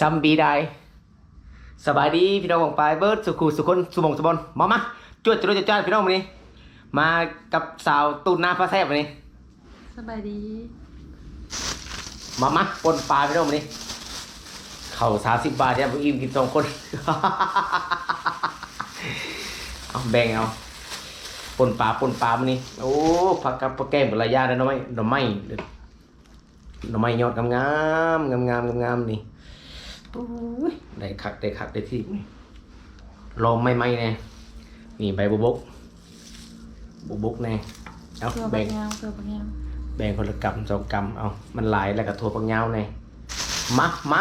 ซัมบีได้สบายดีพี่น้องของปลายเบิร์ดสุขุสุคนสุมงสุบนมามาจวดจรวดจ้าพี่น้องวันนี้ มากับสาวตูนหน้าพระแซ่บวันนี้สบายดีมามาปนปลาพี่น้องวันนี้ เข่าสามสิบบาทเนี่ยอิ่มกินสองคนเอาแบ่งเอาปนปลาปนปลามันนี่โอ้ผักกับผักแก้มกับระยะเลยหน้องไม้หน้องไม้หน้องไม้ยอดงามงามงามงามงามงามๆนี่โอ้ย ได้คักได้คักได้ที่นี่ลองไม่ไม่แน่นี่ใบบุบกบุบกแน่เอาตัวบาแบ่งงยาวตัวบางยาวแบ่งคนละกำสองกำเอามันหลายแล้วก็ถั่วปังยาวไงมามา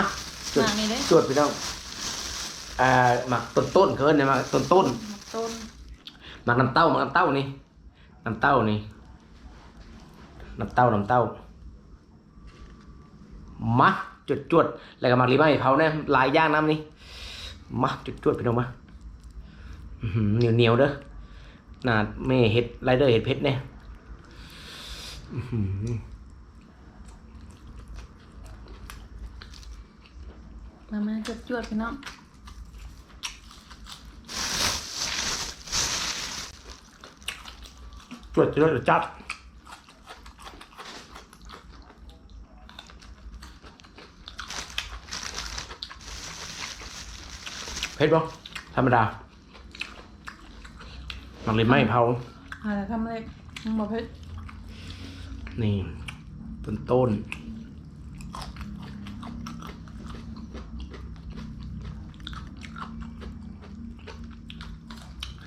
จหดมากนี่เด้จดพี่น้องอ่าหมักต้นต้นๆเขาเอิ้นเนี่ยหมักต้นต้นหมากต้นๆหมักน้ำเต้าหมักน้ำเต้านี่น้ำเต้านี่น้ำเต้าน้ำเต้ามา จดจวดๆแล้วก็หมักรีไม้เผาเนี่ยลายย่างน้ำนี่มาจดจวดๆพี่น้องมาเหนียวเหนียวๆเด้อหนาดแม่เห็ดไรเดอร์เห็ดเพชรเนี่ยอื้อหือมามาจดจวดพี่น้องจวดจวดจัด เผ็ดปะธรรมดาหมักเลยไม่เผาอะไรทำอะไรมึงบอกเพชรนี่ต้นต้น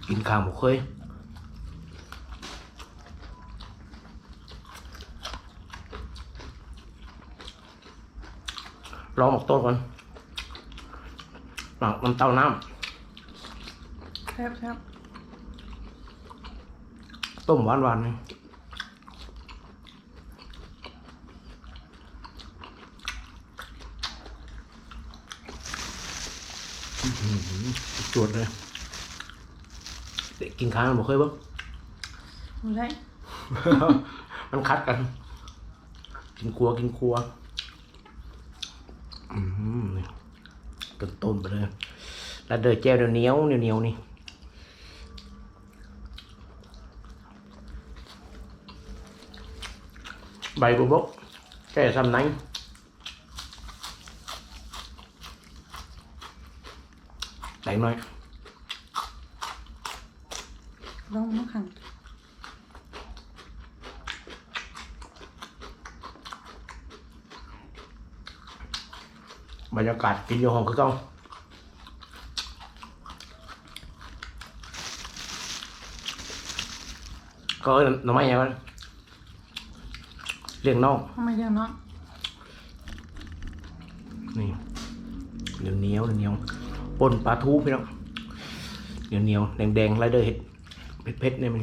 กินข้าวหมูเคยลองหมกต้นก่อน หมักน้ำเต้าน้แซ่บแซ่บำต้มหวานหวานๆนี่อื้อหือจวดเลยเด็กกินข้าวมันบ่เคยเบ้างมึงใช่มันคัดกัน กินครัวกินครัว อืม นี่ต้นต้นๆไปเลยแล้วเดือดแจ้วเหนียวเหนียวเหนียวๆนี่ใบบุบกแก่ซ้ำไหนใส่หน่อย ลองมาขัง บรรยากาศกินอยู่ห้องคือเก่าก็เอิ้นหน่อไม้ยังไงเลี้ยงน้องทำไมเดี๋ยวน้องนี่เหนียวเหนียวเหนียวปนปลาทูพี่น้องเหนียวเหนียวแดงแดงๆไรเดอร์เห็ดเผ็ดเผ็ดๆเนี่ยมัน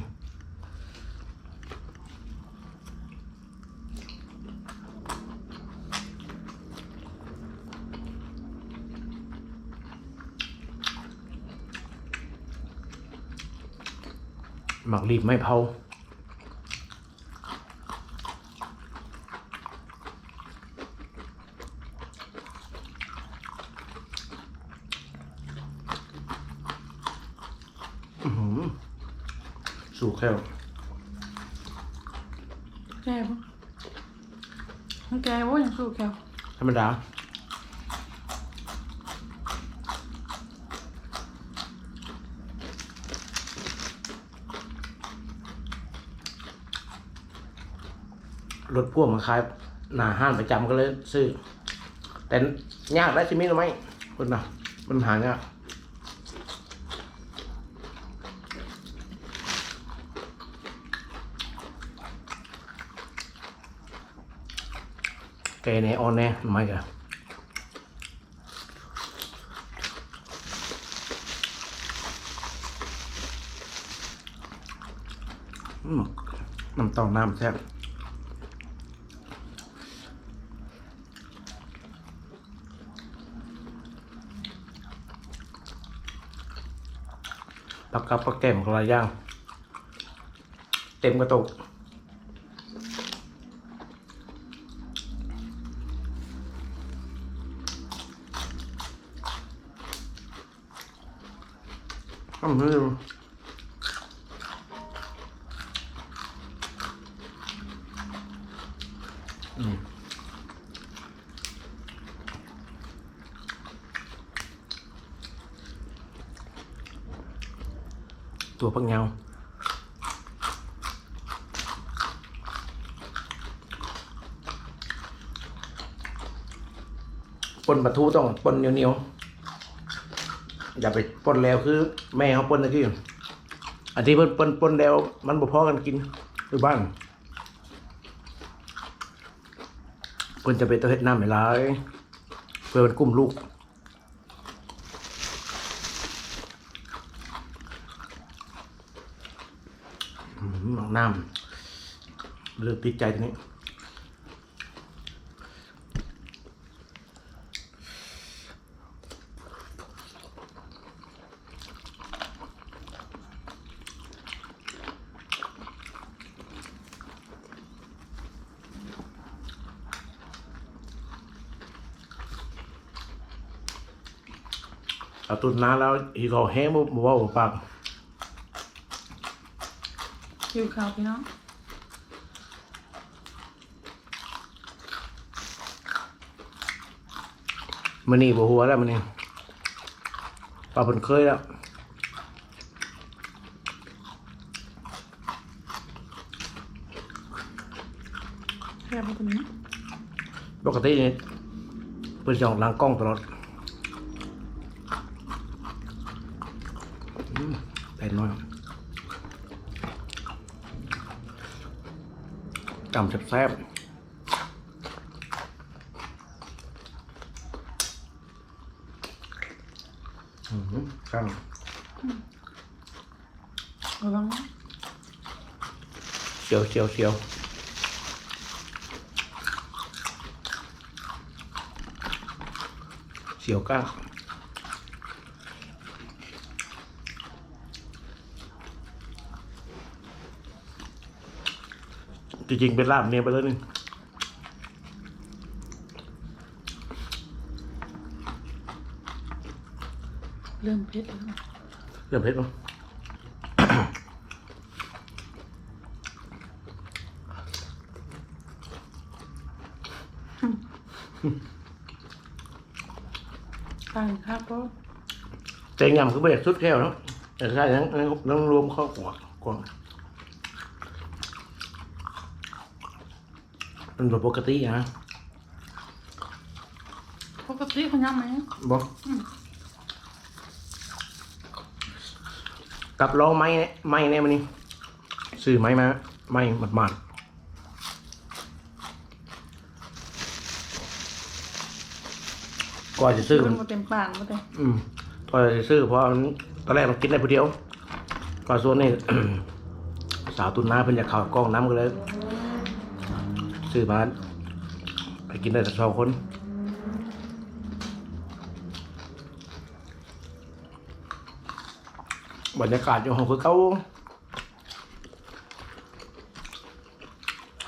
หมักรีบไม่เผาอื้อหือสู่แค่วแกปะมึงแกว่าอย่างสู้แกวธรรมดา รถพ่วงมาขายหน้าห้างประจำก็เลยซื้อ แต่ยากได้ชิมิหรือไม่คุณนะมันหายากแกแน่ออนแน่ทำไมกันอืมน้ำต้าน้ำแซ่บ ปักกับปักแก้มของเราย่าง เต็มกระตุกอืม ตัวปักเงาปนปลาทูต้องปนเหนียวๆอย่าไปปนแล้วคือ แม่เขาปนตะกี้อันที่เพิ่นปนปนแล้ว มันบ่พอกันกินคือบ้านเพิ่นจะไปตัวเฮ็ดน้ำให้หลายเพื่อมันกุ้มลูกอืมเอา น้ำเริ่มติดใจตรงนี้เอาตุนน้าแล้วอีกเขาแห้งบ่บ่เว้าบ่ปาก หิวข้าวพี่น้องมื้อนี้บ่หัวแล้วมื้อนี้ปลาเพิ่นเคยแล้วแค่คนนี้ปกตินี่เพิ่นสิออกหลังกล้องตลอดอืมแต่น้อย จำแซ่บๆอืมครับระวังนะเชียวเชียวเชียวเชียวก้าง จริงๆเป็นลาบเนี่ยไปแล้วนี่เริ่มเผ็ดแล้วเริ่มเผ็ดมั้งต่างครับก็เจ๊งยำคือไม่อยากสุดแก้วเนาะแต่ใช่นั้นนั้นรวมข้าวกวางกวา เป็นแบบปกตินะปกติเขาย่ำไหมบอกกับลองไม้เนี่ยไม้เนี่ยมันนี่ซื้อไม้มาไม้หมัดหมัดๆก่อนจะซื้อมันมาเต็มปากมาเต็มอืมตอนจะซื้อเพราะมันตอนแรกเรากินได้ผู้เดียวก็ส่วนนี้สาวตุนน้าเพิ่นอยากเข้ากล้องน้ำก็เลย ซื้อมาไปกินได้แต่สองคนบรรยากาศอยู่ห้องคือเขา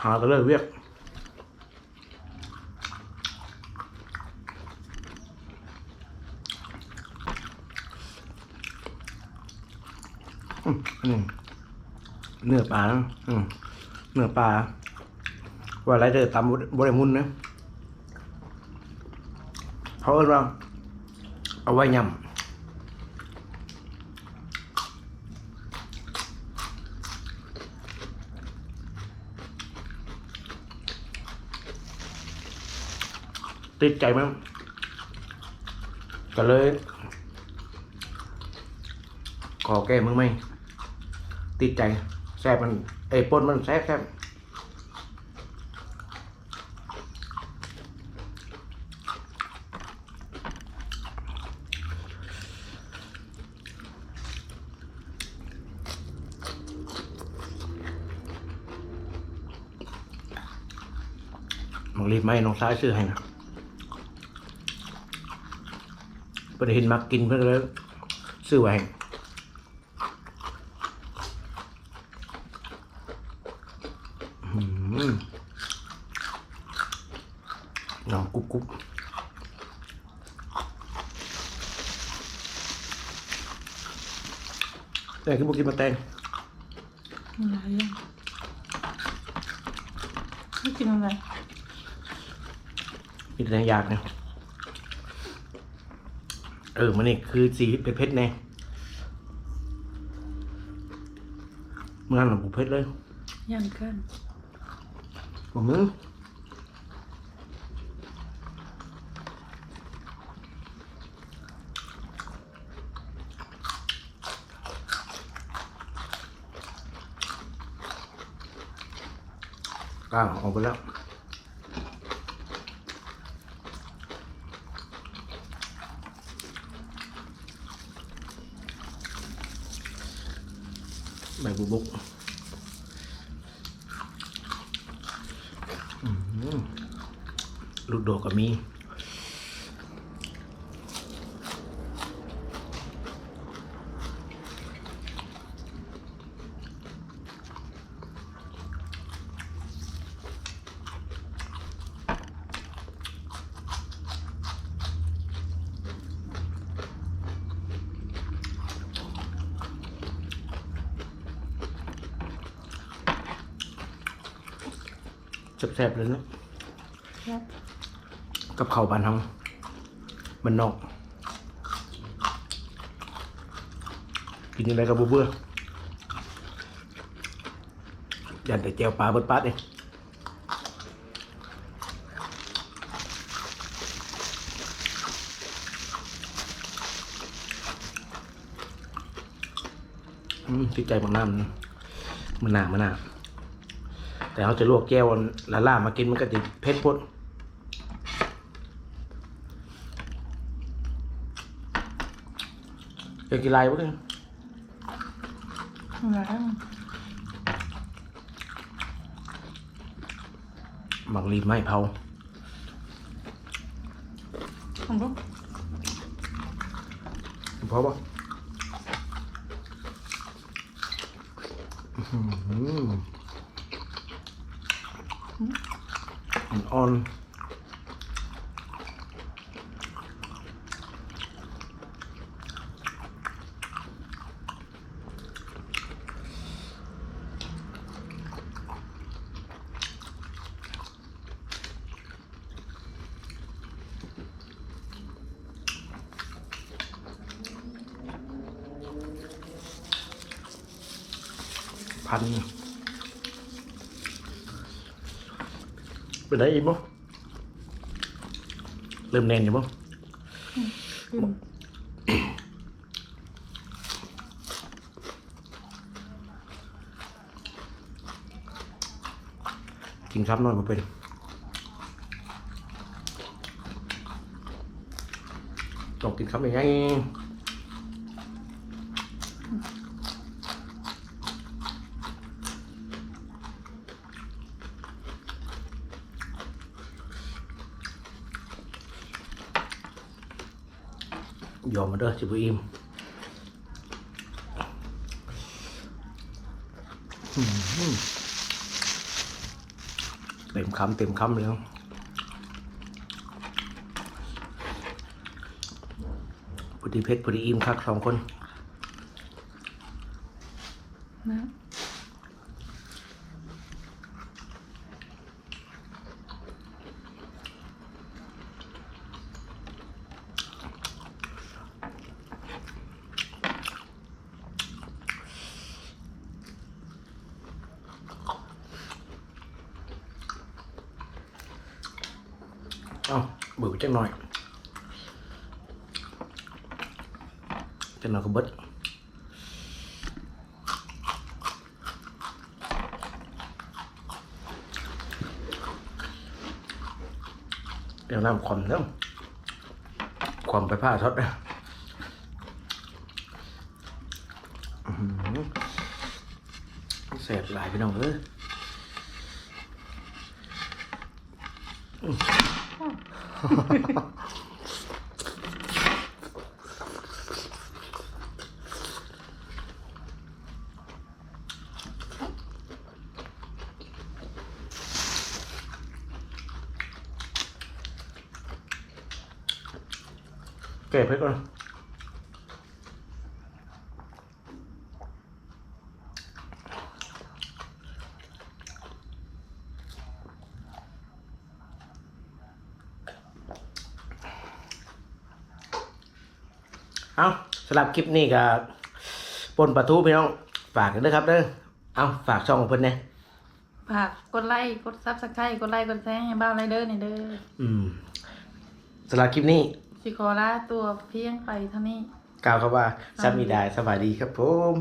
หาก็เลยเวียกอืมอืมเนื้อปลาเนื้อปลา ว่าอะไรเด้อตำบริมุนนะเขาเอิ้นว่าเอาไว้ยำติดใจมั้งก็เลยขอแก้มึงไหมติดใจแซ่บมันไอ้ปนมันแซ่บแซ่บ ไหมน้องซ้ายซื้อให้นะเพื่อเห็นมักกินเพื่อนเลยซื้อไว้ให้อืมน้องกุ๊บกุ๊บแต่คือบุกินมาแตงมันหลายอย่างไม่กินอะไร มีแต่แตงอยากเนี่ยเออมันนี่คือสีเป็นเพชรแน่เมื่อนั้นหลังบุเพชรเลยย่างกันผมมึงก้าวออกไปแล้ว ใบบุบุกรูดดอลูกโดดก็มี แซ่บๆเลยเนาะครับกับข้าวบ้านเฮามันนอก กินยังไงก็บ่เบื่อยันแต่แจวปลาเบิดปัดเองอืมติดใจบางน้ำนะมันหนามันหนา แต่เขาจะลวกแก้วละล่ามากินมันก็จะเผ็ดพดอยากกินอะไรบ้างหลายอย่างหมักลีดไม้เผาผมก็เพราะว่าอื้อ หืออ่อนพัน เป็นไรอีกบ่เริ่มแน่นอยู่บ่กินกินครับนอนมาเป็นต้องกินครับยังไงยอมมา เด้อจิบอิ่มเต็มคำเต็มคำเลยครับพอดีเพชรพอดีอิ่มครับสองคน นะ เอ้าเบื่อจังหน่อยจังหน่อยก็เบิดเดี๋ยวน้ำความเริ่มความไปผ้าทอดนะอื้อหือแสบหลายพี่น้องเอ้ย แก้เพชรก่อน เอาสำหรับคลิปนี้ก็ปนปลาทูพี่น้องฝากกันด้วยครับเด้อเอาฝากช่องของเพิ่นเนี่ยฝากกดไลค์กดซับสไครต์กดไลค์กดแชร์ให้บ้าวไรเดอร์นี่เด้ออืมสำหรับคลิปนี้สิขอลาตัวเพียงไปเท่านี้กล่าวคำว่าสามีดาสบายดีครับผม